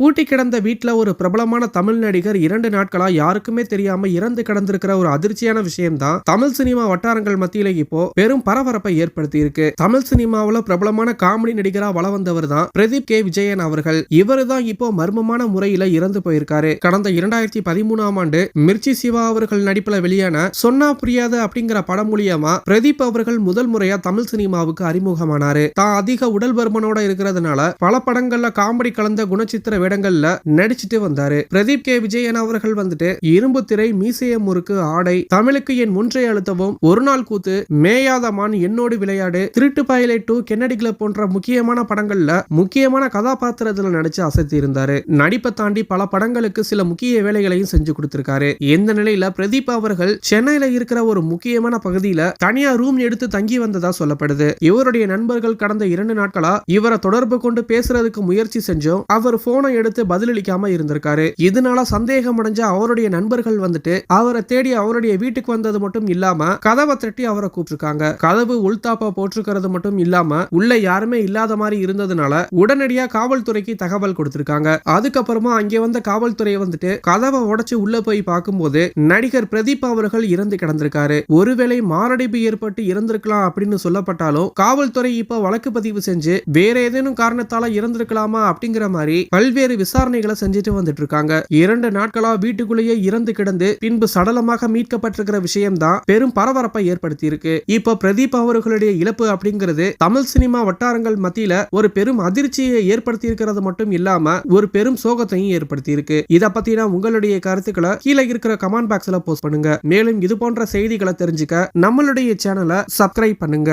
பூட்டி கிடந்த வீட்டில் ஒரு பிரபலமான தமிழ் நடிகர் இரண்டு நாட்களா யாருக்குமே தெரியாம இறந்து கிடந்திருக்கிற ஒரு அதிர்ச்சியான விஷயம்தான் தமிழ் சினிமா வட்டாரங்கள் மத்தியில இப்போ பெரும் பரபரப்பை ஏற்படுத்தி இருக்கு தமிழ் சினிமாவில் பிரபலமான காமெடி நடிகரா வள வந்தவர் தான் பிரதீப் கே. விஜயன் அவர்கள். இவரு தான் இப்போ மர்மமான முறையில இறந்து போயிருக்காரு. கடந்த இரண்டாயிரத்தி பதிமூணாம் ஆண்டு மிர்ச்சி சிவா அவர்கள் நடிப்புல வெளியான சொன்னா புரியாது அப்படிங்கிற படம் மூலியமா பிரதீப் அவர்கள் முதல் முறையா தமிழ் சினிமாவுக்கு அறிமுகமானாரு. தான் அதிக உடல் பருமனோட இருக்கிறதுனால பல படங்கள்ல காமெடி கலந்த குணச்சித்திர வேடங்கள்ல நடிச்சிட்டு வந்தாரு. பிரதீப் கே. விஜயன் அவர்கள் வந்துட்டு இரும்பு திரை மீசைய முறுக்கு ஆடை தமிழுக்கு என் முன்றை அழுத்தவும் ஒரு நாள் கூத்து மேயாத மான் என்னோடு விளையாடு திருட்டு பைலட் டூ கென்னடி கிளப் போன்ற முக்கியமான படங்கள்ல முக்கியமான கதாபாத்திரத்துல நடிச்சு அசத்தி இருந்தாரு நடிப்பை தாண்டி பல படங்களுக்கு சில முக்கிய வேலைகளையும் செஞ்சு கொடுத்திருக்காரு. இந்த நிலையில பிரதீப் அவர்கள் சென்னையில இருக்கிற ஒரு முக்கியமான பகுதியில தனியா ரூம் எடுத்து தங்கி வந்ததா சொல்லப்படுது. இவருடைய நண்பர்கள் கடந்த இரண்டு நாட்களா இவரை தொடர்பு கொண்டு பேசுறதுக்கு முயற்சி செஞ்சோம். அவர் போனை எடுத்து பதிலளிக்காம இருந்திருக்காரு. இதனால சந்தேகம் அடைஞ்ச அவருடைய நண்பர்கள் வந்துட்டு அவரை தேடி அவருடைய வீட்டுக்கு வந்தது மட்டும் இல்லாம கதவை தட்டி அவரை கூப்பிட்டுருக்காங்க. கதவு உள்தாப்பா போட்டிருக்கிறது மட்டும் இல்லாம உள்ள யாருமே இல்லாத மாதிரி இருந்ததுனால உடனடியா காவல்துறைக்கு தகவல் கொடுத்திருக்காங்க. அதுக்கப்புறமா அங்கே வந்த காவல்துறை வந்துட்டு கதவை உடைச்சு உள்ள போய் பார்க்கும்போது நடிகர் பிரதீப் அவர்கள் இறந்து கிடந்திருக்காரு. ஒருவேளை மாரடைப்பு ஏற்பட்டு இறந்திருக்கலாம் அப்படின்னு சொல்லப்பட்டாலும் காவல்துறை இப்ப வழக்கு பதிவு செஞ்சு வேற ஏதேனும் காரணத்தால இறந்திருக்கலாமா அப்படிங்கிற மாதிரி பல்வேறு விசாரணைகளை செஞ்சுட்டு வந்துட்டு இருக்காங்க இரண்டு நாட்களா வீட்டுக்குள்ளேயே இறந்து கிடந்து பின்பு சடலமாக மீட்கப்பட்டிருக்கிற விஷயம்தான் பெரும் பரபரப்பை ஏற்படுத்தி இருக்கு இப்போ பிரதீப் அவர்களுடைய இழப்பு அப்படிங்கிறது தமிழ் சினிமா வட்டாரங்கள் மத்தியில ஒரு பெரும் அதிர்ச்சியை ஏற்படுத்தி இருக்கிறது மட்டும் இல்லாம ஒரு பெரும் சோகத்தையும் ஏற்படுத்தி இருக்கு இதை பத்தின உங்களுடைய கருத்துக்களை கீழே இருக்கிற கமெண்ட் பாக்ஸ்ல போஸ்ட் பண்ணுங்க. மேலும் இது போன்ற செய்திகளை தெரிஞ்சுக்க நம்மளுடைய சேனலை சப்ஸ்கிரைப் பண்ணுங்க.